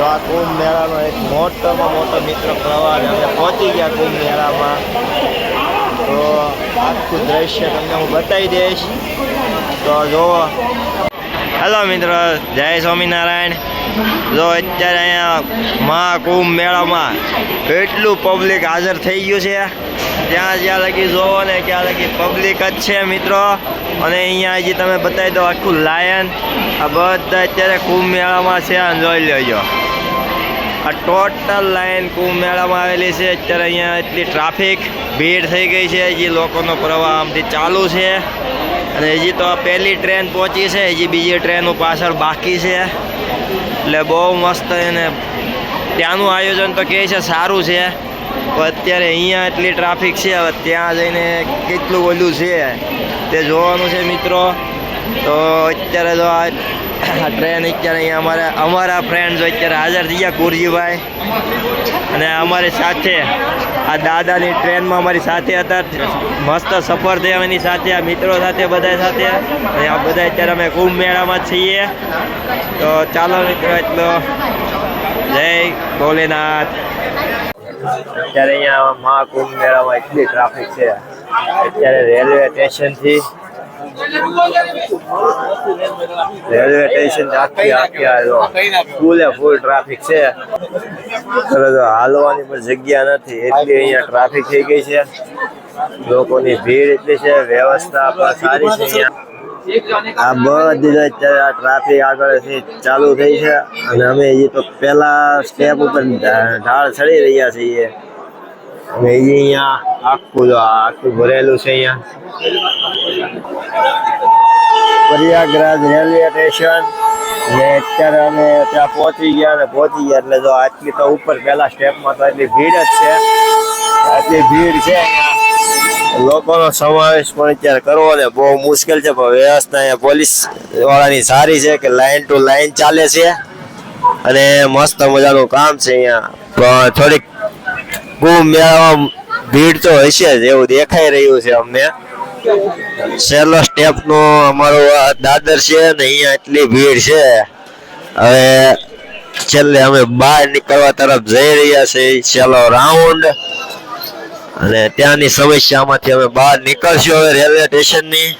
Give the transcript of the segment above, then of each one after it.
તો આ કુંભ મેળાનો એક મોટામાં મોટો મિત્ર પ્રવાહ અમે પહોંચી ગયા કુંભ મેળામાં તો આખું દ્રશ્ય તમને હું બતાવી દઈશ. તો જુઓ હેલો મિત્રો, જય સ્વામિનારાયણ. જો અત્યારે અહીંયા મહાકુંભ મેળામાં એટલું પબ્લિક હાજર થઈ ગયું છે. ત્યાં જ્યાં લગી જોવો ને ત્યાં લગી પબ્લિક જ છે મિત્રો. અને અહીંયા હજી તમે બતાવી દો આખું લાયન આ બધા અત્યારે કુંભ મેળામાં છે, જોઈ લેજો. આ ટોટલ લાઈન કુંભ મેળામાં આવેલી છે. અત્યારે અહીંયા એટલી ટ્રાફિક, ભીડ થઈ ગઈ છે. હજી લોકોનો પ્રવાહ આમથી ચાલુ છે. અને હજી તો પહેલી ટ્રેન પહોંચી છે. હજી બીજી ટ્રેનો પાછળ બાકી છે. એટલે બહુ મસ્ત એને ત્યાંનું આયોજન તો કહે છે, સારું છે. અત્યારે અહીંયા એટલી ટ્રાફિક છે. હવે ત્યાં જઈને કેટલું ઓલું છે તે જોવાનું છે મિત્રો. તો અત્યારે આ આ ટ્રેન અત્યારે અહીંયા અમારા અમારા ફ્રેન્ડ્સ અત્યારે હાજર થઈ ગયા કુરજીભાઈ અને અમારી સાથે, આ દાદાની ટ્રેનમાં અમારી સાથે હતા. મસ્ત સફર થયા એની સાથે, આ મિત્રો સાથે, બધા સાથે. અને આ બધા અત્યારે અમે કુંભ મેળામાં છીએ. તો ચાલો મિત્રો એટલો. જય ભોલેનાથ. અત્યારે અહીંયા મહાકુંભ મેળામાં એટલી ટ્રાફિક છે. અત્યારે રેલવે સ્ટેશનથી રેલવે સ્ટેશન આખી આખી હાલો ફૂલે ફૂલ ટ્રાફિક છે. હાલવાની પણ જગ્યા નથી, એટલી અહીંયા ટ્રાફિક થઈ ગઈ છે. લોકોની ભીડ એટલી છે, વ્યવસ્થા પણ સારી છે અહીંયા. આ બધી અત્યારે આ ટ્રાફિક આગળથી ચાલુ થઈ છે, અને અમે હજી તો પેલા સ્ટેપ ઉપર ઢાળ ચડી રહ્યા છીએ. હજી અહીંયા આખું આખું ભરેલું છે અહીંયા. Prayagraj railway station. ને અત્યારે અમે ત્યાં પહોંચી ગયા અને પહોંચી ગયા એટલે જો આટલી તો ઉપર પહેલા સ્ટેપમાં તો એટલી ભીડ જ છે. આટલી ભીડ છે લોકોનો સમાવેશ પણ અત્યારે કરવો ને બહુ મુશ્કેલ છે, પણ વ્યવસ્થા અહીંયા પોલીસ વાળાની સારી છે કે લાઈન ટુ લાઈન ચાલે છે. અને મસ્ત મજાનું કામ છે અહીંયા. પણ થોડીક કુંભ મેળામાં ભીડ તો હશે જ, એવું દેખાઈ રહ્યું છે અમને. છેલ્લો સ્ટેપ નો અમારો દાદર છે ને, અહીંયા એટલી ભીડ છે. હવે છેલ્લે અમે બહાર નીકળવા તરફ જઈ રહ્યા છીએ છેલ્લો રાઉન્ડ અને ત્યાંની સમસ્યામાંથી અમે બહાર નીકળશું હવે રેલવે સ્ટેશનની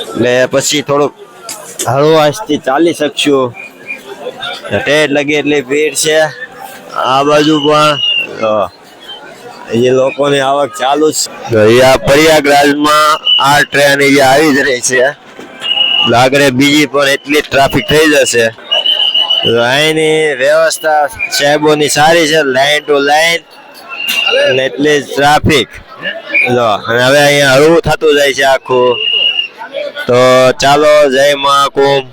એટલે પછી થોડુંક હળવાશથી ચાલી શકશું. ટેટ લગી એટલી ભીડ છે. આ બાજુ પણ એ લોકોની આવક ચાલુ છે. અહીંયા પ્રયાગરાજમાં આ ટ્રેન અહીંયા આવી જ રહી છે. આગળ બીજી પણ એટલી જ ટ્રાફિક થઈ જશે. અહીંની વ્યવસ્થા સાહેબોની સારી છે લાઈન ટુ લાઈન અને એટલી જ ટ્રાફિક જો અને હવે અહીંયા હળવું થતું જાય છે આખું. તો ચાલો, જય મહાકુંભ.